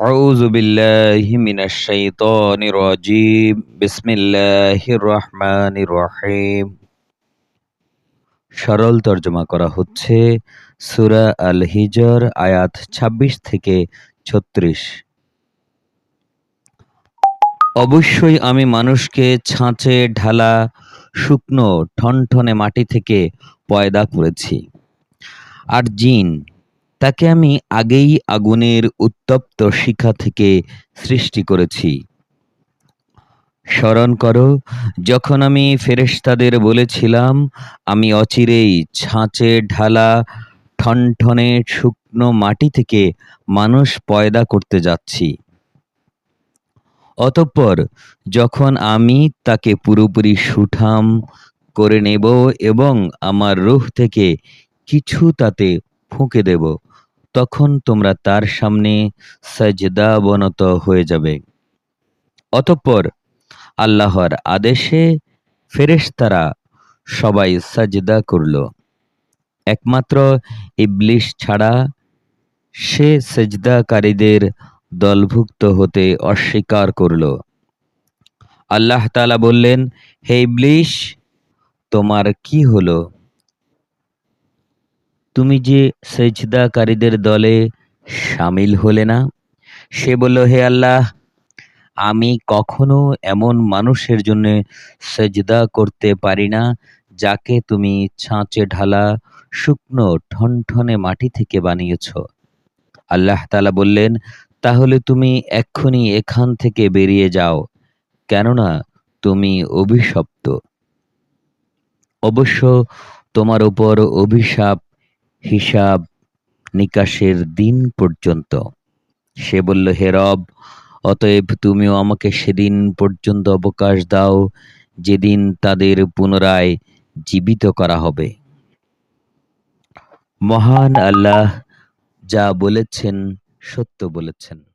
أعوذ بالله من الشيطان الرجيم بسم الله الرحمن الرحيم সরল তর্জমা করা হচ্ছে সূরা আল হিজর আয়াত ২৬ থেকে ৩৬ অবশ্যই আমি মানুষকে ছাঁচে ঢালা শুকনো ঠনঠনে মাটি থেকে পয়দা করেছি আর জিন তাকে আমি আগেই আগুনের উত্তপ্ত শিখা থেকে সৃষ্টি করেছি। স্মরণ করো, যখন আমি ফেরেশতাদের বলেছিলাম, আমি অচিরেই ছাঁচে ঢালা, ঠনঠনে শুকনো মাটি থেকে মানুষ পয়দা করতে যাচ্ছি। অতঃপর যখন আমি তাকে পুরোপুরি সুঠাম করে নেব এবং আমার রুহ থেকে কিছু তাতে ফুঁকে দেব তখন তোমরা তার সামনে সাজদা বনত হয়ে যাবে। অতঃপর আল্লাহর আদেশে ফেরেশতারা সবাই সাজদা করল। একমাত্র ইবলিশ ছাড়া সে সেজদাকারীদের দলভুক্ত হতে অস্বীকার করল। আল্লাহ তালা বললেন, হে ইবলিশ, তোমার কি হলো? তুমি যে সেজদাকারীদের দলে সামিল হলে না? সে বলল, হে আল্লাহ, আমি কখনো এমন মানুষের জন্য সেজদা করতে পারি না, যাকে তুমি ছাঁচে ঢালা শুকনো ঠনঠনে মাটি থেকে বানিয়েছ। আল্লাহ তালা বললেন, তাহলে তুমি এক্ষুনি এখান থেকে বেরিয়ে যাও, কেননা তুমি অভিশপ্ত। অবশ্য তোমার উপর অভিশাপ হিসাব নিকাশের দিন পর্যন্ত। সে বলল, হে রব, অতএব তুমিও আমাকে সেদিন পর্যন্ত অবকাশ দাও, যেদিন তাদের পুনরায় জীবিত করা হবে। মহান আল্লাহ যা বলেছেন, সত্য বলেছেন।